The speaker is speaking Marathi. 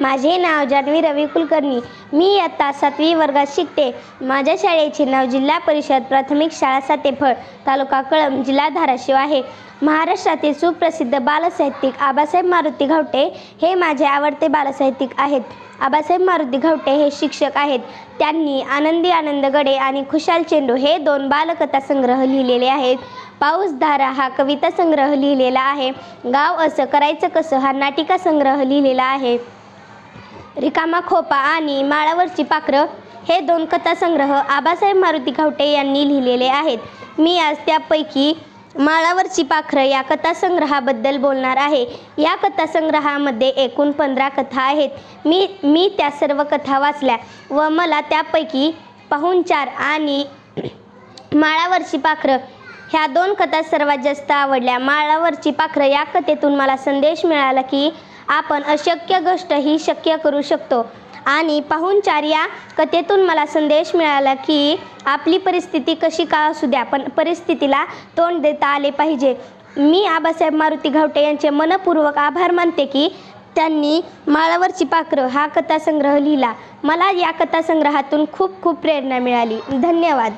माझे नाव जान्हवी रवी कुलकर्णी. मी इयत्ता सातवी वर्गात शिकते. माझ्या शाळेचे नाव जिल्हा परिषद प्राथमिक शाळा सातेफळ तालुका कळंब जिल्हा धाराशिव आहे. महाराष्ट्रातील सुप्रसिद्ध बालसाहित्यिक आबासाहेब मारुती घावटे हे माझे आवडते बालसाहित्यिक आहेत. आबासाहेब मारुती घावटे हे शिक्षक आहेत. त्यांनी आनंदी आनंद गडे आणि खुशाल चेंडू हे दोन बालकथा संग्रह लिहिलेले आहेत. पाऊस धारा हा कविता संग्रह लिहिलेला आहे. गाव असं करायचं कसं हा नाटिका संग्रह लिहिलेला आहे. रिकामा खोपा आणि माळावरची पाखरं हे दोन कथासंग्रह आबासाहेब मारुती घावटे यांनी लिहिलेले आहेत. मी आज त्यापैकी माळावरची पाखरं या कथासंग्रहाबद्दल बोलणार आहे. या कथासंग्रहामध्ये एकूण पंधरा कथा आहेत. मी मी त्या सर्व कथा वाचल्या व मला त्यापैकी पाहुणचार आणि माळावरची पाखरं ह्या दोन कथा सर्वात जास्त आवडल्या. माळावरची पाखरं या कथेतून मला संदेश मिळाला की आपण अशक्य गोष्टही शक्य करू शकतो. आणि पाहुणचार या कथेतून मला संदेश मिळाला की आपली परिस्थिती कशी का असू द्या पण परिस्थितीला तोंड देता आले पाहिजे. मी आबासाहेब मारुती घावटे यांचे मनपूर्वक आभार मानते की त्यांनी माळावरची पाखरं हा कथासंग्रह लिहिला. मला या कथासंग्रहातून खूप खूप प्रेरणा मिळाली. धन्यवाद.